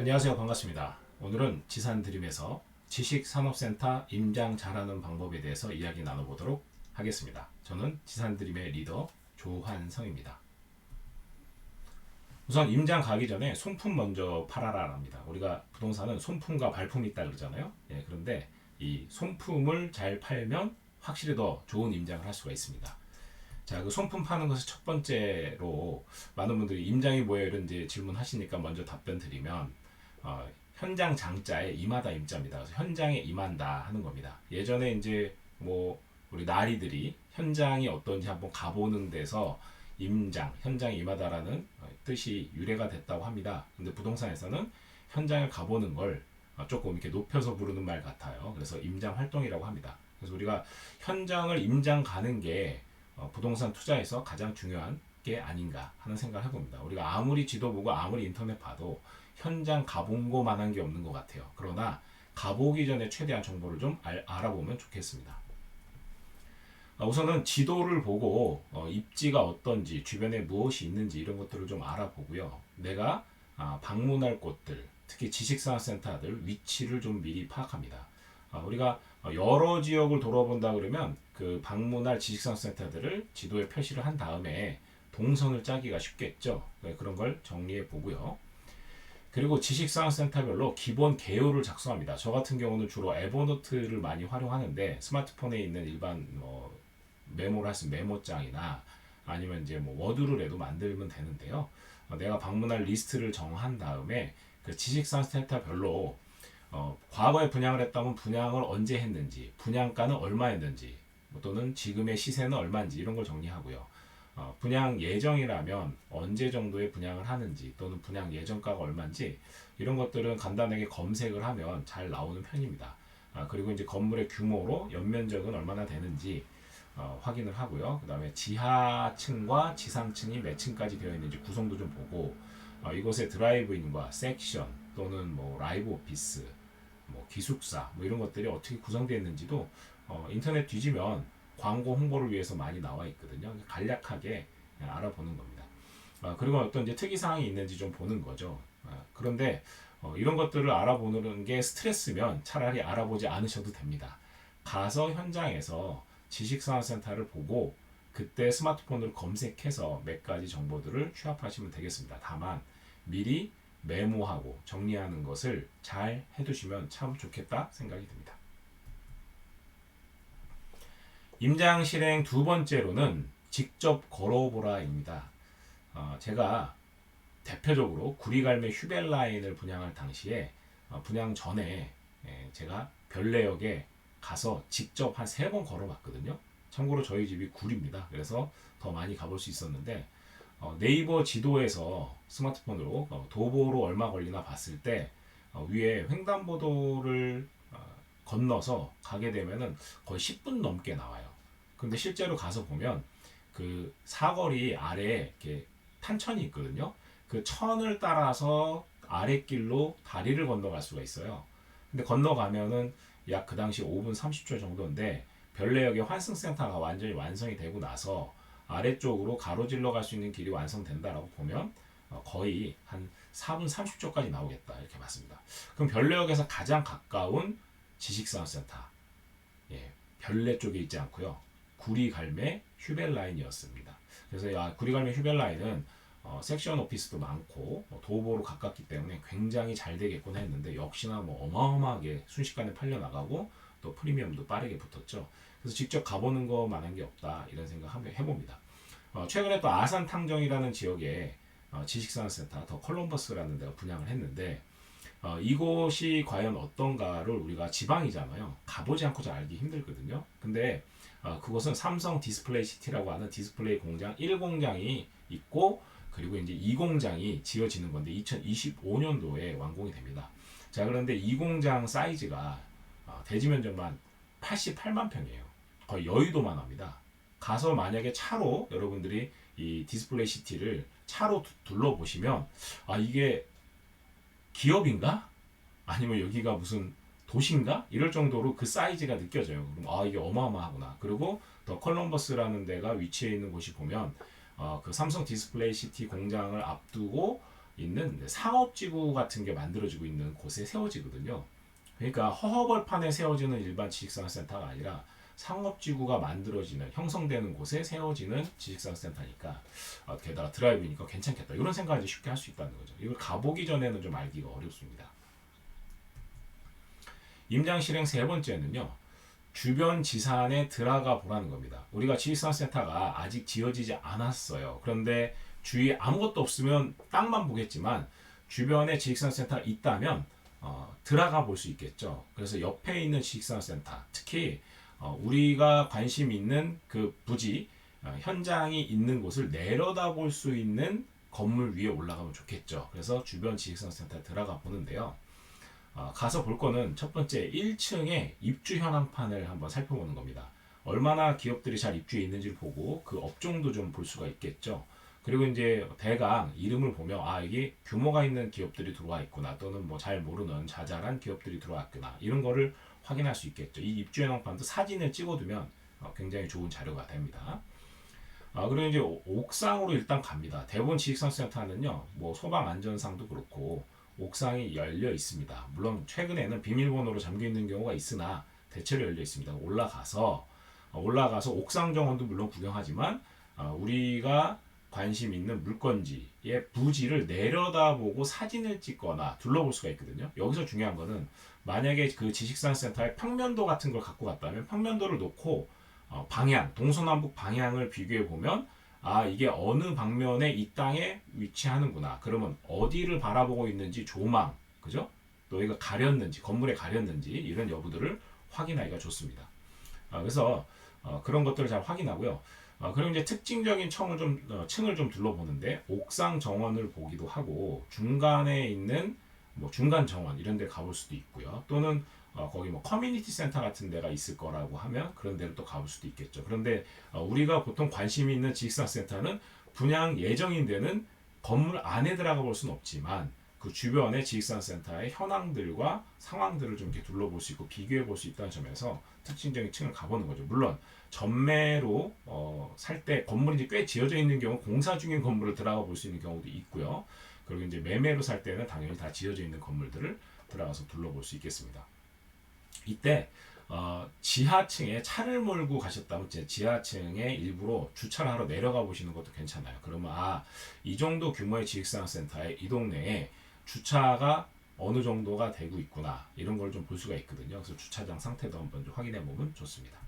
안녕하세요. 반갑습니다. 오늘은 지산 드림에서 지식산업센터 임장 잘하는 방법에 대해서 이야기 나눠보도록 하겠습니다. 저는 지산 드림의 리더 조환성입니다. 우선 임장 가기 전에 손품 먼저 팔아라 합니다. 우리가 부동산은 손품과 발품이 있다 그러잖아요. 예, 그런데 이 손품을 잘 팔면 확실히 더 좋은 임장을 할 수가 있습니다. 자, 그 손품 파는 것을 첫 번째로 많은 분들이 임장이 뭐예요? 이런 질문하시니까 먼저 답변 드리면 어, 현장 장자에 임하다 임자입니다. 그래서 현장에 임한다 하는 겁니다. 예전에 이제 뭐 우리 나리들이 현장이 어떤지 한번 가보는 데서 임장, 현장에 임하다라는 어, 뜻이 유래가 됐다고 합니다. 근데 부동산에서는 현장을 가보는 걸 어, 조금 이렇게 높여서 부르는 말 같아요. 그래서 임장 활동이라고 합니다. 그래서 우리가 현장을 임장 가는 게 어, 부동산 투자에서 가장 중요한 게 아닌가 하는 생각을 해봅니다. 우리가 아무리 지도 보고 아무리 인터넷 봐도 현장 가본 것만한 게 없는 것 같아요. 그러나 가보기 전에 최대한 정보를 좀 알, 알아보면 좋겠습니다. 어, 우선은 지도를 보고 어, 입지가 어떤지 주변에 무엇이 있는지 이런 것들을 좀 알아보고요. 내가 아, 방문할 곳들 특히 지식산업센터들 위치를 좀 미리 파악합니다. 아, 우리가 어, 여러 지역을 돌아본다 그러면 그 방문할 지식산업센터들을 지도에 표시를 한 다음에 동선을 짜기가 쉽겠죠. 네, 그런 걸 정리해 보고요. 그리고 지식산업센터별로 기본 개요를 작성합니다. 저 같은 경우는 주로 에버노트를 많이 활용하는데 스마트폰에 있는 일반 뭐 메모를 할 수 있는 메모장이나 아니면 이제 뭐 워드를 해도 만들면 되는데요. 어, 내가 방문할 리스트를 정한 다음에 그 지식산업센터별로 어, 과거에 분양을 했다면 분양을 언제 했는지, 분양가는 얼마였는지, 뭐 또는 지금의 시세는 얼마인지 이런 걸 정리하고요. 어, 분양 예정이라면 언제 정도의 분양을 하는지 또는 분양 예정가가 얼마인지 이런 것들은 간단하게 검색을 하면 잘 나오는 편입니다. 아, 그리고 이제 건물의 규모로 연면적은 얼마나 되는지 어, 확인을 하고요. 그 다음에 지하층과 지상층이 몇 층까지 되어 있는지 구성도 좀 보고 어, 이곳의 드라이브인과 섹션 또는 뭐 라이브 오피스, 뭐 기숙사 뭐 이런 것들이 어떻게 구성되어 있는지도 어, 인터넷 뒤지면 광고 홍보를 위해서 많이 나와 있거든요. 간략하게 알아보는 겁니다. 아, 그리고 어떤 이제 특이 사항이 있는지 좀 보는 거죠. 아, 그런데 어, 이런 것들을 알아보는 게 스트레스면 차라리 알아보지 않으셔도 됩니다. 가서 현장에서 지식산업센터를 보고 그때 스마트폰으로 검색해서 몇 가지 정보들을 취합하시면 되겠습니다. 다만 미리 메모하고 정리하는 것을 잘 해두시면 참 좋겠다 생각이 듭니다. 임장 실행 두 번째로는 직접 걸어보라입니다. 어, 제가 대표적으로 구리갈매 휴벨라인을 분양할 당시에 어, 분양 전에 예, 제가 별내역에 가서 직접 한 세 번 걸어봤거든요. 참고로 저희 집이 구리입니다. 그래서 더 많이 가볼 수 있었는데 어, 네이버 지도에서 스마트폰으로 어, 도보로 얼마 걸리나 봤을 때 어, 위에 횡단보도를 어, 건너서 가게 되면은 거의 10분 넘게 나와요. 근데 실제로 가서 보면 그 사거리 아래에 이렇게 탄천이 있거든요. 그 천을 따라서 아랫길로 다리를 건너갈 수가 있어요. 근데 건너가면은 약 그 당시 5분 30초 정도인데 별내역의 환승센터가 완전히 완성이 되고 나서 아래쪽으로 가로질러 갈 수 있는 길이 완성된다라고 보면 어, 거의 한 4분 30초까지 나오겠다 이렇게 봤습니다. 그럼 별내역에서 가장 가까운 지식산업센터 예, 별내 쪽에 있지 않고요. 구리갈매 휴벨라인이었습니다. 그래서 야, 구리갈매 휴벨라인은 어, 섹션 오피스도 많고 뭐 도보로 가깝기 때문에 굉장히 잘 되겠군 했는데 역시나 뭐 어마어마하게 순식간에 팔려 나가고 또 프리미엄도 빠르게 붙었죠. 그래서 직접 가보는 것만한 게 없다 이런 생각 한번 해봅니다. 어, 최근에 또 아산 탕정이라는 지역에 어, 지식산업센터 더 컬럼버스라는 데가 분양을 했는데 어, 이곳이 과연 어떤가를 우리가 지방이잖아요. 가보지 않고 잘 알기 힘들거든요. 근데 어, 그곳은 삼성 디스플레이 시티라고 하는 디스플레이 공장 1공장이 있고 그리고 이제 2공장이 지어지는 건데 2025년도에 완공이 됩니다. 자 그런데 이 공장 사이즈가 어, 대지 면적만 88만 평이에요. 거의 여의도만 합니다. 가서 만약에 차로 여러분들이 이 디스플레이 시티를 차로 두- 둘러보시면 아 이게 기업인가? 아니면 여기가 무슨 도시인가? 이럴 정도로 그 사이즈가 느껴져요. 그럼 아 이게 어마어마하구나. 그리고 더 컬럼버스라는 데가 위치해 있는 곳이 보면 어, 그 삼성 디스플레이 시티 공장을 앞두고 있는 상업지구 같은 게 만들어지고 있는 곳에 세워지거든요. 그러니까 허허벌판에 세워지는 일반 지식산업센터가 아니라 상업지구가 만들어지는 형성되는 곳에 세워지는 지식산업센터니까 어, 게다가 드라이브니까 괜찮겠다 이런 생각을 쉽게 할 수 있다는 거죠. 이걸 가보기 전에는 좀 알기가 어렵습니다. 임장 실행 세 번째는요. 주변 지산에 들어가 보라는 겁니다. 우리가 지식산업센터가 아직 지어지지 않았어요. 그런데 주위에 아무것도 없으면 땅만 보겠지만 주변에 지식산업센터가 있다면 어, 들어가 볼 수 있겠죠. 그래서 옆에 있는 지식산업센터, 특히 어, 우리가 관심 있는 그 부지 어, 현장이 있는 곳을 내려다 볼 수 있는 건물 위에 올라가면 좋겠죠. 그래서 주변 지식산업센터에 들어가 보는데요. 어, 가서 볼 거는 첫 번째 1층에 입주 현황판을 한번 살펴보는 겁니다. 얼마나 기업들이 잘 입주해 있는지를 보고 그 업종도 좀 볼 수가 있겠죠. 그리고 이제 대강 이름을 보면 아 이게 규모가 있는 기업들이 들어와 있구나 또는 뭐 잘 모르는 자잘한 기업들이 들어왔구나 이런 거를 확인할 수 있겠죠. 이 입주 현황판도 사진을 찍어두면 어, 굉장히 좋은 자료가 됩니다. 아, 그리고 이제 오- 옥상으로 일단 갑니다. 대부분 지식산센터는요, 뭐 소방 안전상도 그렇고 옥상이 열려 있습니다. 물론 최근에는 비밀번호로 잠겨 있는 경우가 있으나 대체로 열려 있습니다. 올라가서 어, 올라가서 옥상 정원도 물론 구경하지만 어, 우리가 관심 있는 물건지의 부지를 내려다보고 사진을 찍거나 둘러볼 수가 있거든요. 여기서 중요한 거는 만약에 그 지식산 센터에 평면도 같은 걸 갖고 갔다면 평면도를 놓고 어, 방향, 동서남북 방향을 비교해 보면 아 이게 어느 방면에 이 땅에 위치하는구나. 그러면 어디를 바라보고 있는지 조망, 그죠? 또 이거 가렸는지 건물에 가렸는지 이런 여부들을 확인하기가 좋습니다. 아, 그래서 어, 그런 것들을 잘 확인하고요. 어, 그리고 이제 특징적인 청을 좀 어, 층을 좀 둘러보는데 옥상 정원을 보기도 하고 중간에 있는 뭐 중간 정원 이런 데 가볼 수도 있고요. 또는 어, 거기 뭐 커뮤니티 센터 같은 데가 있을 거라고 하면 그런 데를 또 가볼 수도 있겠죠. 그런데 어, 우리가 보통 관심이 있는 지식산 센터는 분양 예정인 데는 건물 안에 들어가 볼 수는 없지만 그 주변의 지식산 센터의 현황들과 상황들을 좀 이렇게 둘러볼 수 있고 비교해 볼 수 있다는 점에서 특징적인 층을 가보는 거죠. 물론 전매로 어, 살 때 건물이 이제 꽤 지어져 있는 경우 공사 중인 건물을 들어가 볼 수 있는 경우도 있고요. 그리고 이제 매매로 살 때는 당연히 다 지어져 있는 건물들을 들어가서 둘러볼 수 있겠습니다. 이때 어, 지하층에 차를 몰고 가셨다면 지하층에 일부러 주차를 하러 내려가 보시는 것도 괜찮아요. 그러면 아, 이 정도 규모의 지식산업센터에 이 동네에 주차가 어느 정도가 되고 있구나 이런 걸 좀 볼 수가 있거든요. 그래서 주차장 상태도 한번 좀 확인해 보면 좋습니다.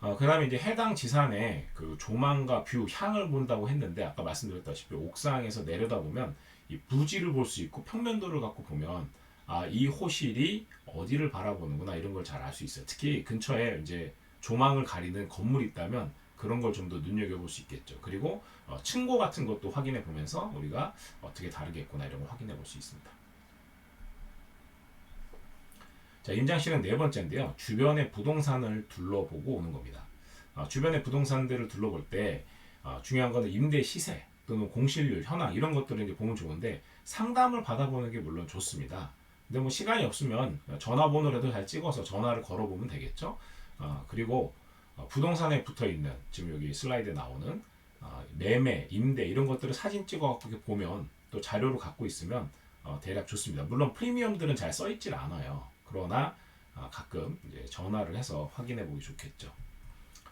어, 그 다음에 이제 해당 지산의 그 조망과 뷰, 향을 본다고 했는데 아까 말씀드렸다시피 옥상에서 내려다 보면 이 부지를 볼 수 있고 평면도를 갖고 보면 아, 이 호실이 어디를 바라보는구나 이런 걸 잘 알 수 있어요. 특히 근처에 이제 조망을 가리는 건물이 있다면 그런 걸 좀 더 눈여겨볼 수 있겠죠. 그리고 어, 층고 같은 것도 확인해 보면서 우리가 어떻게 다르겠구나 이런 걸 확인해 볼 수 있습니다. 자, 임장실은 네 번째인데요. 주변의 부동산을 둘러보고 오는 겁니다. 어, 주변의 부동산들을 둘러볼 때 어, 중요한 거는 임대 시세 또는 공실률, 현황 이런 것들을 이제 보면 좋은데 상담을 받아보는 게 물론 좋습니다. 근데 뭐 시간이 없으면 전화번호라도 잘 찍어서 전화를 걸어보면 되겠죠. 어, 그리고 어, 부동산에 붙어 있는 지금 여기 슬라이드에 나오는 어, 매매, 임대 이런 것들을 사진 찍어 갖고 이렇게 보면 또 자료로 갖고 있으면 어, 대략 좋습니다. 물론 프리미엄들은 잘 써 있질 않아요. 그러나 어, 가끔 이제 전화를 해서 확인해 보기 좋겠죠.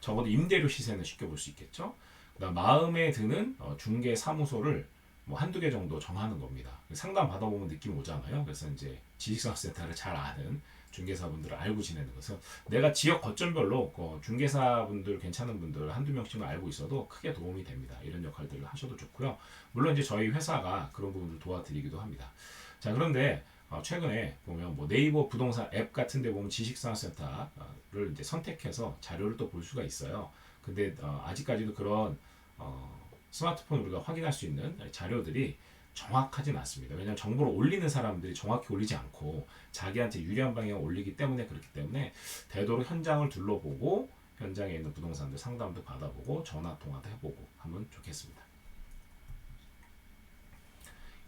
적어도 임대료 시세는 쉽게 볼 수 있겠죠. 그다음 마음에 드는 어, 중개 사무소를 뭐 한두 개 정도 정하는 겁니다. 상담 받아보면 느낌 오잖아요. 그래서 이제 지식사업센터를 잘 아는 중개사분들을 알고 지내는 것은 내가 지역 거점별로 그 중개사분들 괜찮은 분들 한두 명씩만 알고 있어도 크게 도움이 됩니다. 이런 역할들을 하셔도 좋고요. 물론 이제 저희 회사가 그런 부분을 도와드리기도 합니다. 자 그런데 어, 최근에 보면 뭐 네이버 부동산 앱 같은 데 보면 지식산업센터를 이제 선택해서 자료를 또 볼 수가 있어요. 근데 어, 아직까지도 그런 어, 스마트폰 우리가 확인할 수 있는 자료들이 정확하진 않습니다. 왜냐하면 정보를 올리는 사람들이 정확히 올리지 않고 자기한테 유리한 방향을 올리기 때문에 그렇기 때문에 되도록 현장을 둘러보고 현장에 있는 부동산들 상담도 받아보고 전화 통화도 해보고 하면 좋겠습니다.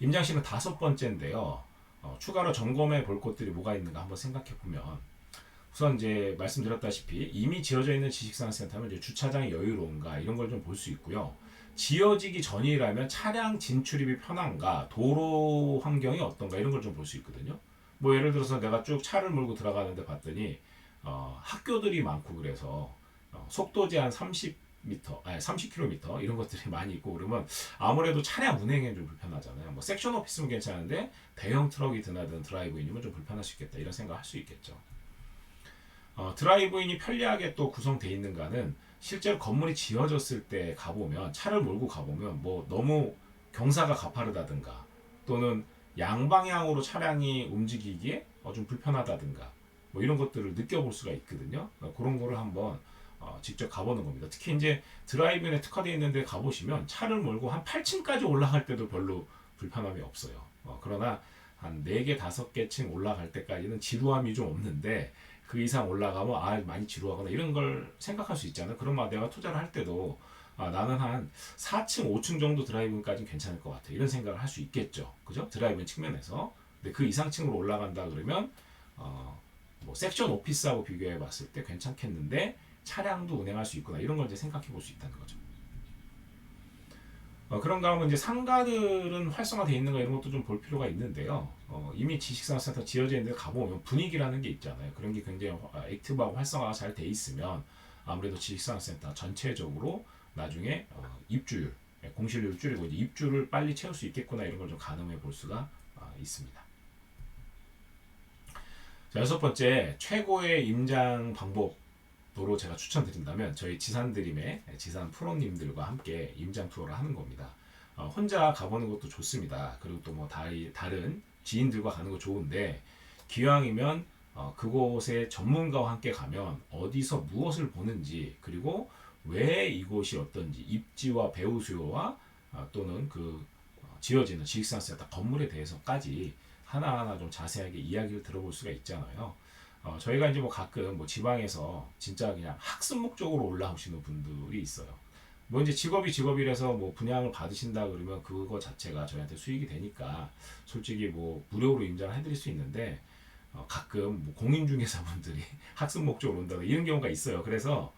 임장실은 다섯 번째인데요. 어, 추가로 점검해 볼 것들이 뭐가 있는가 한번 생각해 보면 우선 이제 말씀드렸다시피 이미 지어져 있는 지식산업센터는 이제 주차장이 여유로운가 이런 걸 좀 볼 수 있고요. 지어지기 전이라면 차량 진출입이 편한가, 도로 환경이 어떤가 이런 걸 좀 볼 수 있거든요. 뭐 예를 들어서 내가 쭉 차를 몰고 들어가는데 봤더니 어, 학교들이 많고 그래서 어, 속도 제한 30m, 아니 30km 이런 것들이 많이 있고 그러면 아무래도 차량 운행에 좀 불편하잖아요. 뭐 섹션 오피스면 괜찮은데 대형 트럭이 드나든 드라이브인이면 좀 불편할 수 있겠다 이런 생각 할 수 있겠죠. 어, 드라이브인이 편리하게 또 구성되어 있는가는 실제로 건물이 지어졌을 때 가보면 차를 몰고 가보면 뭐 너무 경사가 가파르다든가 또는 양방향으로 차량이 움직이기에 어, 좀 불편하다든가 뭐 이런 것들을 느껴볼 수가 있거든요. 어, 그런 거를 한번 어, 직접 가보는 겁니다. 특히 이제 드라이브인에 특화되어 있는데 가보시면 차를 몰고 한 8층까지 올라갈 때도 별로 불편함이 없어요. 어, 그러나 한 4개, 5개 층 올라갈 때까지는 지루함이 좀 없는데 그 이상 올라가면 아 많이 지루하거나 이런 걸 생각할 수 있잖아요. 그러면 내가 투자를 할 때도 아, 나는 한 4층, 5층 정도 드라이브까지는 괜찮을 것 같아. 이런 생각을 할 수 있겠죠. 그죠? 드라이브 측면에서. 근데 그 이상층으로 올라간다 그러면 어, 뭐 섹션 오피스하고 비교해 봤을 때 괜찮겠는데 차량도 운행할 수 있구나. 이런 걸 이제 생각해 볼 수 있다는 거죠. 어, 그런가 하면 이제 상가들은 활성화되어 있는가 이런 것도 좀 볼 필요가 있는데요. 어, 이미 지식산업센터 지어져 있는 데 가보면 분위기라는 게 있잖아요. 그런 게 굉장히 액티브하고 활성화가 잘 돼 있으면 아무래도 지식산업센터 전체적으로 나중에 어, 입주율, 예, 공실률을 줄이고 이제 입주를 빨리 채울 수 있겠구나 이런 걸 좀 가늠해 볼 수가 어, 있습니다. 자, 여섯 번째 최고의 임장 방법 으로 제가 추천드린다면 저희 지산드림의 지산 프로님들과 함께 임장 투어를 하는 겁니다. 어, 혼자 가보는 것도 좋습니다. 그리고 또 뭐 다른 지인들과 가는 거 좋은데 기왕이면 어, 그곳에 전문가와 함께 가면 어디서 무엇을 보는지 그리고 왜 이곳이 어떤지 입지와 배우 수요와 어, 또는 그 어, 지어지는 지식산센터 건물에 대해서까지 하나하나 좀 자세하게 이야기를 들어볼 수가 있잖아요. 어, 저희가 이제 뭐 가끔 뭐 지방에서 진짜 그냥 학습 목적으로 올라오시는 분들이 있어요. 뭐 이제 직업이 직업이라서 뭐 분양을 받으신다 그러면 그거 자체가 저희한테 수익이 되니까 솔직히 뭐 무료로 임장을 해드릴 수 있는데 어, 가끔 뭐 공인중개사분들이 학습 목적으로 온다 이런 경우가 있어요. 그래서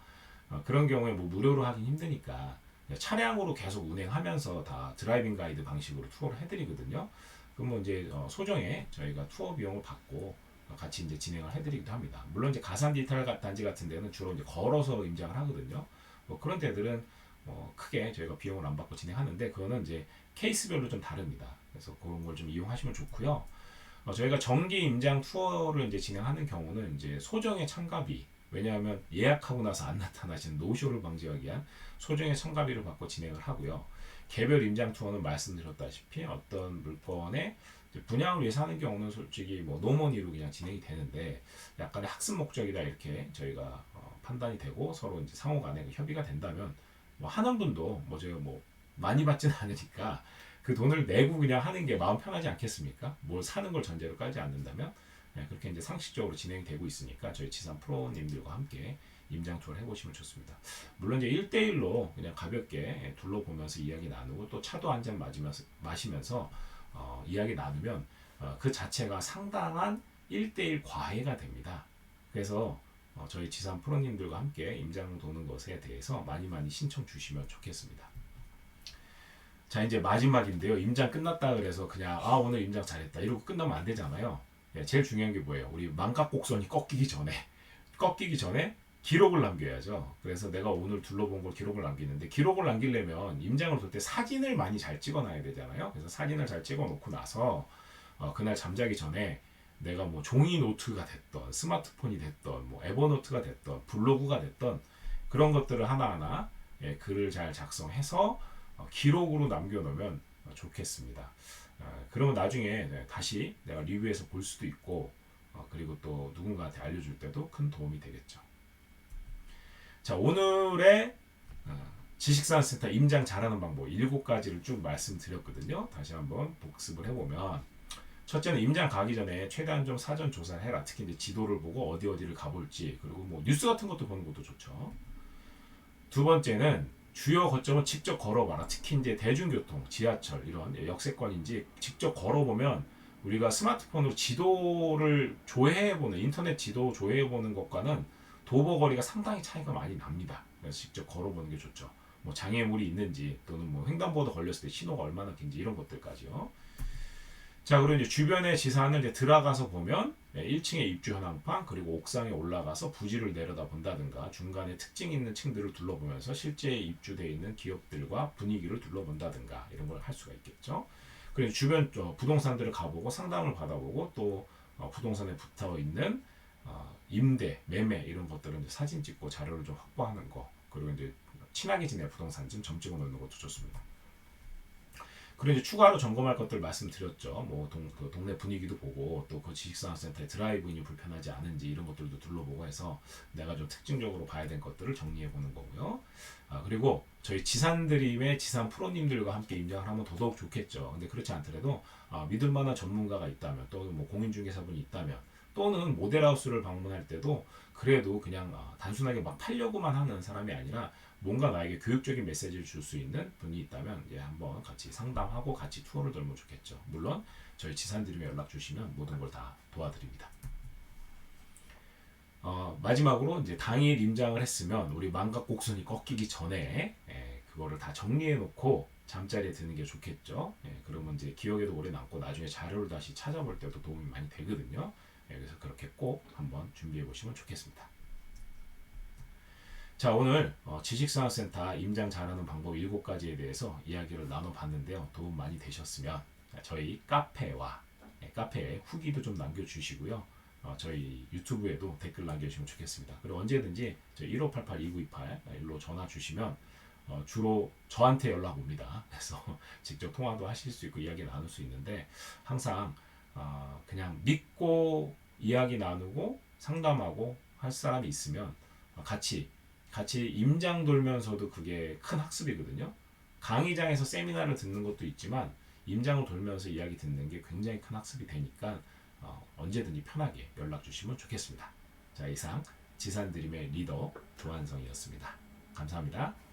어, 그런 경우에 뭐 무료로 하긴 힘드니까 차량으로 계속 운행하면서 다 드라이빙 가이드 방식으로 투어를 해드리거든요. 그럼 뭐 이제 어, 소정에 저희가 투어 비용을 받고 어, 같이 이제 진행을 해드리기도 합니다. 물론 이제 가산 디지털 단지 같은 데는 주로 이제 걸어서 임장을 하거든요. 뭐 그런 데들은 뭐 크게 저희가 비용을 안 받고 진행하는데 그거는 이제 케이스별로 좀 다릅니다. 그래서 그런 걸 좀 이용하시면 좋고요. 어, 저희가 정기 임장 투어를 이제 진행하는 경우는 이제 소정의 참가비 왜냐하면 예약하고 나서 안 나타나시는 노쇼를 방지하기 위한 소정의 참가비를 받고 진행을 하고요. 개별 임장 투어는 말씀드렸다시피 어떤 이제 분양을 위해서 하는 경우는 솔직히 뭐 노머니로 그냥 진행이 되는데 약간의 학습 목적이다 이렇게 저희가 어, 판단이 되고 서로 이제 상호 간에 그 협의가 된다면 뭐 하는 분도 뭐 제가 뭐 많이 받지는 않으니까 그 돈을 내고 그냥 하는 게 마음 편하지 않겠습니까? 뭘 사는 걸 전제로 깔지 않는다면 네, 그렇게 이제 상식적으로 진행이 되고 있으니까 저희 지산 프로님들과 함께 임장 투어를 해보시면 좋습니다. 물론 이제 1대1로 그냥 가볍게 둘러보면서 이야기 나누고 또 차도 한 잔 마시면서 어, 이야기 나누면 어, 그 자체가 상당한 1대1 과외가 됩니다. 그래서 어, 저희 지산 프로님들과 함께 임장 도는 것에 대해서 많이 많이 신청 주시면 좋겠습니다. 자 이제 마지막인데요. 임장 끝났다 그래서 그냥 아 오늘 임장 잘했다 이러고 끝나면 안 되잖아요. 예, 제일 중요한 게 뭐예요? 우리 망각곡선이 꺾이기 전에 꺾이기 전에 기록을 남겨야죠. 그래서 내가 오늘 둘러본 걸 기록을 남기는데 기록을 남기려면 임장을 돌때 사진을 많이 잘 찍어놔야 되잖아요. 그래서 사진을 잘 찍어놓고 나서 어, 그날 잠자기 전에 내가 뭐 종이 노트가 됐던 스마트폰이 됐던 뭐 에버노트가 됐던 블로그가 됐던 그런 것들을 하나하나 예, 글을 잘 작성해서 어, 기록으로 남겨놓으면 어, 좋겠습니다. 어, 그러면 나중에 네, 다시 내가 리뷰해서 볼 수도 있고 어, 그리고 또 누군가한테 알려줄 때도 큰 도움이 되겠죠. 자 오늘의 어, 지식산센터 임장 잘하는 방법 7가지를 쭉 말씀드렸거든요. 다시 한번 복습을 해보면 첫째는 임장 가기 전에 최대한 좀 사전 조사를 해라. 특히 이제 지도를 보고 어디 어디를 가볼지 그리고 뭐 뉴스 같은 것도 보는 것도 좋죠. 두 번째는 주요 거점을 직접 걸어봐라. 특히 이제 대중교통, 지하철 이런 역세권인지 직접 걸어보면 우리가 스마트폰으로 지도를 조회해보는 인터넷 지도 조회해보는 것과는 도보 거리가 상당히 차이가 많이 납니다. 그래서 직접 걸어보는 게 좋죠. 뭐 장애물이 있는지 또는 뭐 횡단보도 걸렸을 때 신호가 얼마나 긴지 이런 것들까지요. 자, 그리고 이제 주변의 지산을 이제 들어가서 보면 1층의 입주 현황판 그리고 옥상에 올라가서 부지를 내려다 본다든가 중간에 특징 있는 층들을 둘러보면서 실제 입주되어 있는 기업들과 분위기를 둘러본다든가 이런 걸 할 수가 있겠죠. 그리고 주변 어, 부동산들을 가보고 상담을 받아보고 또 어, 부동산에 붙어 있는 어, 임대, 매매 이런 것들은 이제 사진 찍고 자료를 좀 확보하는 거 그리고 이제 친하게 지내 부동산 좀 점 찍어 놓는 것도 좋습니다. 그리고 이제 추가로 점검할 것들 말씀드렸죠. 뭐 동, 그 동네 분위기도 보고 또 그 지식산업센터의 드라이브인이 불편하지 않은지 이런 것들도 둘러보고 해서 내가 좀 특징적으로 봐야 될 것들을 정리해 보는 거고요. 아, 그리고 저희 지산드림의 지산 프로님들과 함께 임장을 하면 더더욱 좋겠죠. 근데 그렇지 않더라도 아, 믿을 만한 전문가가 있다면 또는 뭐 공인중개사분이 있다면 또는 모델하우스를 방문할 때도 그래도 그냥 아, 단순하게 막 팔려고만 하는 사람이 아니라 뭔가 나에게 교육적인 메시지를 줄 수 있는 분이 있다면 이제 한번 같이 상담하고 같이 투어를 돌면 좋겠죠. 물론 저희 지산드림에 연락 주시면 모든 걸 다 도와드립니다. 어, 마지막으로 이제 당일 임장을 했으면 우리 망각 곡선이 꺾이기 전에 예, 그거를 다 정리해 놓고 잠자리에 드는 게 좋겠죠. 예, 그러면 이제 기억에도 오래 남고 나중에 자료를 다시 찾아볼 때도 도움이 많이 되거든요. 예, 그래서 그렇게 꼭 한번 준비해 보시면 좋겠습니다. 자 오늘 어, 지식산업센터 임장 잘하는 방법 7가지에 대해서 이야기를 나눠봤는데요. 도움 많이 되셨으면 저희 카페와 예, 카페에 후기도 좀 남겨주시고요. 어, 저희 유튜브에도 댓글 남겨주시면 좋겠습니다. 그리고 언제든지 저희 1588-2928 일로 전화 주시면 어, 주로 저한테 연락 옵니다. 그래서 직접 통화도 하실 수 있고 이야기 나눌 수 있는데 항상 어, 그냥 믿고 이야기 나누고 상담하고 할 사람이 있으면 어, 같이 같이 임장 돌면서도 그게 큰 학습이거든요. 강의장에서 세미나를 듣는 것도 있지만 임장을 돌면서 이야기 듣는 게 굉장히 큰 학습이 되니까 어, 언제든지 편하게 연락 주시면 좋겠습니다. 자 이상 지산드림의 리더 조한성이었습니다. 감사합니다.